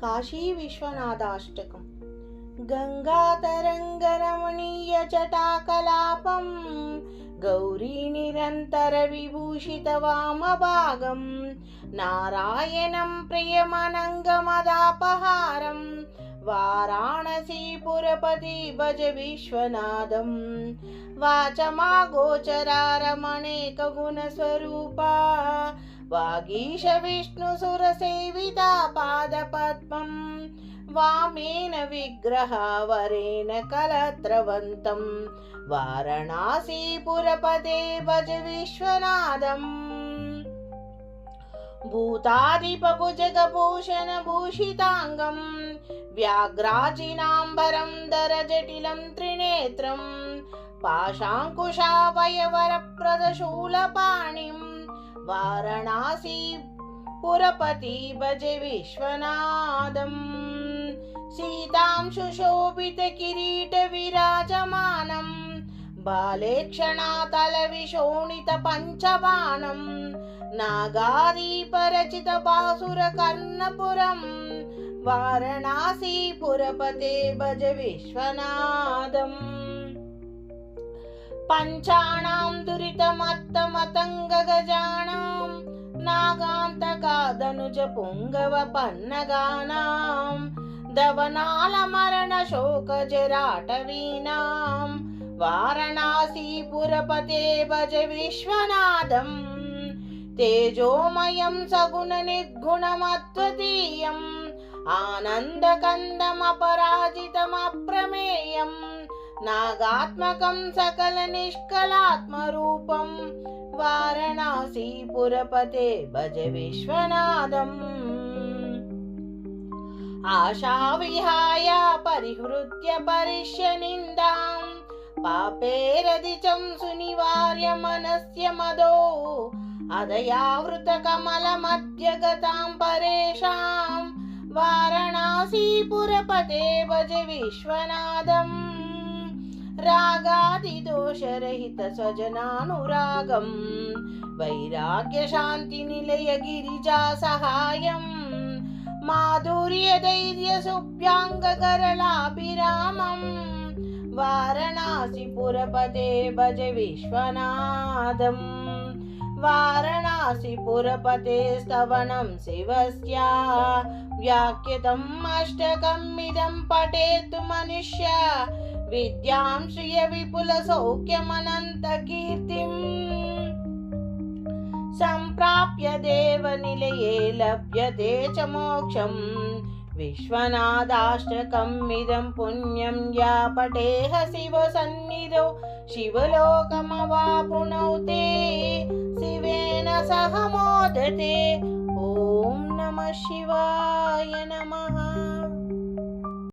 काशीविश्वनाथाष्टकम्। गङ्गातरङ्गरमणीयजटाकलापम् गौरीनिरन्तरविभूषितवामभागं नारायणं प्रियमनङ्गमदापहारं वाराणसीपुरपति भज विश्वनादं वाचमागोचरारमणेकगुणस्वरूपा वागीश विष्णुसुरसेविता पादपद्मम् वामेन विग्रहावरेण कलत्रवन्तं। वारणासीपुरपदे भज विश्वनादम् भूतादिपभुजगभूषणभूषिताङ्गं व्याघ्राजिनाम्बरं दरजटिलं त्रिनेत्रं पाशाङ्कुशावयवरप्रदशूलपाणिं। वारणासी पुरपति भज विश्वनादम्। सीतां सुशोभितकिरीटविराजमानं बाले क्षणातलविशोणितपञ्चबाणं नागादीपरचितबासुरकर्णपुरं वारणासीपुरपते भज विश्वनादम्। पञ्चाणां దనుజ పుంగవ పన్నగానాం. దవనాల మరణ శోక జరాటవీనాం వారణాసీపురపతే భజ విశ్వనాథం. తేజోమయం సగుణ నిర్గుణమద్వతీయం ఆనందకందమపరాజితమప్రమేయం नागात्मकं सकलनिष्कलात्मरूपं वारणासीपुरपते भज विश्वनादम् आशाविहाय परिहृत्य परिश्य निन्दां पापेरदिचं सुनिवार्य मनस्य मदो। अदयावृतकमलमध्यगतां परेषां वारणासीपुरपते भज विश्वनादम् रागादिदोषरहितस्वजनानुरागं वैराग्यशान्तिनिलयगिरिजा सहायम् माधुर्यधैर्यसुभ्याङ्गकरलाभिरामं वारणासीपुरपते भज विश्वनादम् वारणासीपुरपते स्तवनं शिवस्य। व्याख्यतम् अष्टकमिदं पठेतु मनुष्य विद्यां श्रियविपुलसौख्यमनन्तकीर्तिम्। सम्प्राप्य देवनिलये लभ्यते च मोक्षम्। विश्वनादाष्टकमिदं पुण्यं या पठेह शिवसन्निधौ शिवलोकमवापुनौ ते शिवेन सह मोदते। ॐ नमः शिवाय नमः